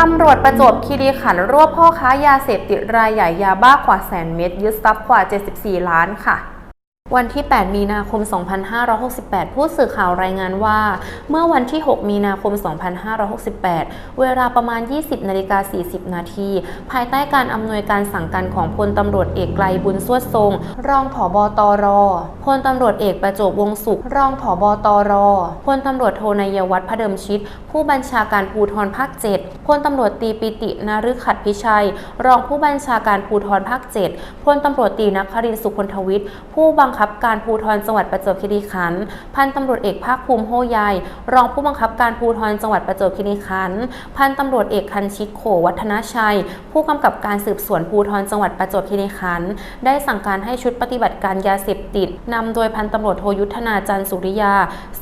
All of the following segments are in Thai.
ตำรวจประจวบคีรีขันธ์รวบพ่อค้ายาเสพติดรายใหญ่ยาบ้ากว่าแสนเม็ดยึดทรัพย์กว่า 74 ล้านค่ะ วันที่ 8 มีนาคม 2568 ผู้สื่อข่าวรายงานว่า เมื่อวันที่ 6 มีนาคม 2568 เวลาประมาณ 20 นาฬิกา 40 นาที ภายใต้การอำนวยการสั่งการของพลตำรวจเอกไกลบุญสวดทรง รองผอบอตร พลตำรวจเอกประจบวงศุข รองผอบอตร พลตำรวจโทนายวัฒน์พระเดิมชิตผู้บัญชาการภูธรภาค 7 พลตำรวจตีปิตินารึขัดพิชัย รองผู้บัญชาการภูธรภาค 7 พลตำรวจตีนักครินสุคนทวิทย์ ผู้บังคับการภูธรจังหวัดประจวบคีรีขันธ์พันตำรวจเอกภาคภูมิโฮยายรองผู้บังคับการภูธรจังหวัดประจวบคีรีขันธ์พันตำรวจเอกคันชิตโขวัฒนชัย ผู้กำกับการสืบสวนภูธรจังหวัดประจวบคีรีขันธ์ได้สั่งการให้ชุดปฏิบัติการยาเสพติดนำโดยพันตำรวจโทยุทธนาจันทร์สุริยา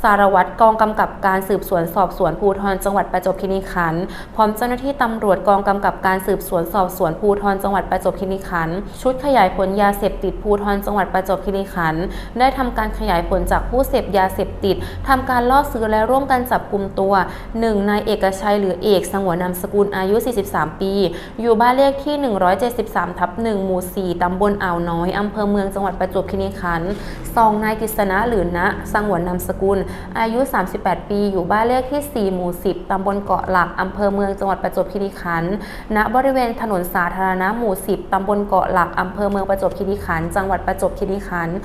สารวัตรกองกำกับการสืบสวนสอบสวนภูธรจังหวัดประจวบคีรีขันธ์พร้อมเจ้าหน้าที่ตำรวจกองกำกับการสืบสวนสอบสวนภูธรจังหวัดประจวบคีรีขันธ์ชุดขยายผลยาเสพติดภูธรจังหวัดประจวบคีรีขันธ์ได้ทำการขยายผลจากผู้เสพยาเสพติดทำการล่อซื้อและร่วมกันจับกลุ่มตัว 1. นายเอกชัยหรือเอกสงวนนามสกุลอายุ 43 ปี อยู่บ้านเลขที่ 173 ทับ1หมู่ 4 ตำบลอ่าวน้อยอำเภอเมืองจังหวัดประจวบคีรีขันธ์ 2. นายกฤษณะหรือณสงวนนามสกุล อายุ 38 ปี อยู่บ้านเลขที่ 4 หมู่ 10 ตำบลเกาะหลักอำเภอเมืองจังหวัดประจวบคีรีขันธ์ณบริเวณถนนสาธารณะหมู่ 10 ตำบลเกาะหลักอำเภอเมืองประจวบคีรีขันธ์จังหวัดประจวบคีรีขันธ์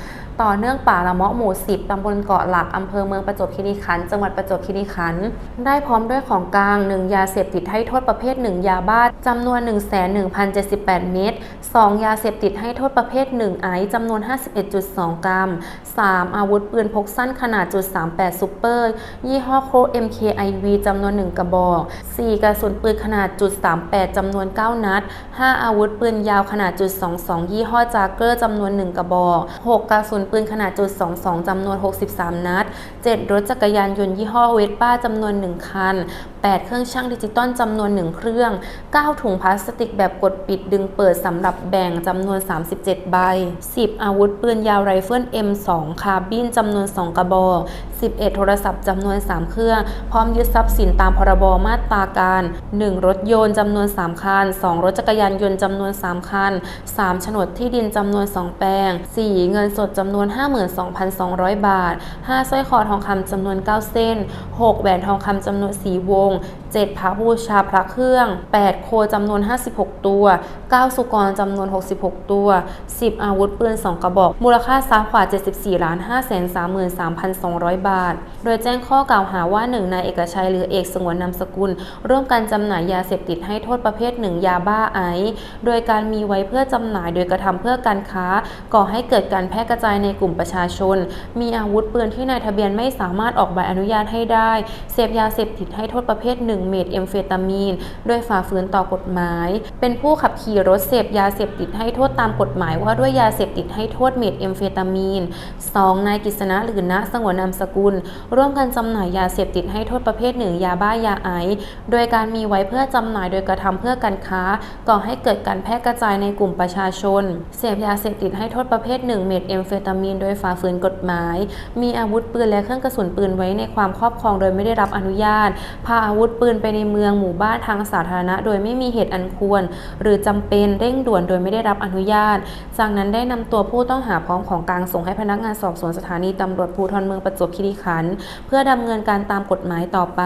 ต่อเนื่องป่าละเมาะหมู่ 10 ตำบลเกาะหลัก อำเภอเมืองประจวบคีรีขันธ์ จังหวัดประจวบคีรีขันธ์ ได้พร้อมด้วยของกลาง 1 ยาเสพติดให้โทษประเภท 1 ยาบ้าจำนวน 1,1,078 เม็ด 2 ยาเสพติดให้โทษประเภท 1 ไอซ์จำนวน 51.2 กรัม 3 อาวุธปืนพกสั้นขนาดจุด38 ซูเปอร์ ยี่ห้อโค MKIV จำนวน 1 กระบอก 4 กระสุนปืนขนาดจุด38 จำนวน 9 นัด 5 อาวุธปืนยาวขนาดจุด22 ยี่ห้อจากเกอร์จำนวน 1 กระบอก 6 กระสุนปืนขนาดจุด22จำนวน 63 นัด 7 รถจักรยานยนต์ยี่ห้อเวสป้าจำนวน 1 คัน 8 เครื่องช่างดิจิตอลจำนวน 1 เครื่อง 9 ถุงพลาสติกแบบกดปิดดึงเปิดสำหรับแบ่งจำนวน 37 ใบ 10 อาวุธปืนยาวไรเฟิล M2 คาร์บินจำนวน 2 กระบอก 11 โทรศัพท์จำนวน 3 เครื่อง พร้อมยึดทรัพย์สินตามพรบมาตราการ 1 รถยนต์จำนวน 3 คัน 2 รถจักรยานยนต์จำนวน 3 คัน 3 โฉนดที่ดินจำนวน 2 แปลง 4 เงินสดจำนวน 52,200 บาท 5 สร้อยคอทองคำจำนวน 9 เส้น 6 แหวนทองคำจำนวน 4 วง com 7พระบูชาพระเครื่อง 8 โคจำนวน 56 ตัว 9 สุกรจำนวน 66 ตัว 10 อาวุธปืน 2 กระบอก มูลค่าทรัพย์กว่า 74ล้าน5 3 3 2 0 0 บาท โดยแจ้งข้อกล่าวหาว่า 1 นายเอกชัยหรือเอกสงวนนามสกุล ร่วมกันจำหน่ายยาเสพติดให้โทษประเภท1ยาบ้าไอซ์โดยการมีไว้เพื่อจำหน่ายโดยกระทำเพื่อการค้า ก่อให้เกิดการแพร่กระจายในกลุ่มประชาชน มีอาวุธปืนที่นายทะเบียนไม่สามารถออกใบอนุญาตให้ได้ เสพยาเสพติดให้โทษประเภทหนึ่ง1 เมทแอมเฟตามีน โดยฝ่าฝืนต่อกฎหมาย เป็นผู้ขับขี่รถเสพยาเสพติดให้โทษตามกฎหมายว่าด้วยยาเสพติดให้โทษเมทแอมเฟตามีน 2. นายกฤษณะหรือณสงวนนามสกุล ร่วมกันจำหน่ายยาเสพติดให้โทษประเภทหนึ่งยาบ้ายาไอซ์โดยการมีไว้เพื่อจำหน่ายโดยกระทำเพื่อการค้า ก่อให้เกิดการแพร่กระจายในกลุ่มประชาชน เสพยาเสพติดให้โทษประเภทหนึ่งเมทแอมเฟตามีน โดยฝ่าฝืนกฎหมาย มีอาวุธปืนและเครื่องกระสุนปืนไว้ในความครอบครองโดยไม่ได้รับอนุญาต พาอาวุธปืนไปในเมืองหมู่บ้านทางสาธารณะ โดยไม่มีเหตุอันควร หรือจำเป็นเร่งด่วนโดยไม่ได้รับอนุญาต จากนั้นได้นำตัวผู้ต้องหาพร้อมของกลางส่งให้พนักงานสอบสวนสถานีตำรวจภูธรเมืองประจวบคีรีขันธ์เพื่อดำเนินการตามกฎหมายต่อไป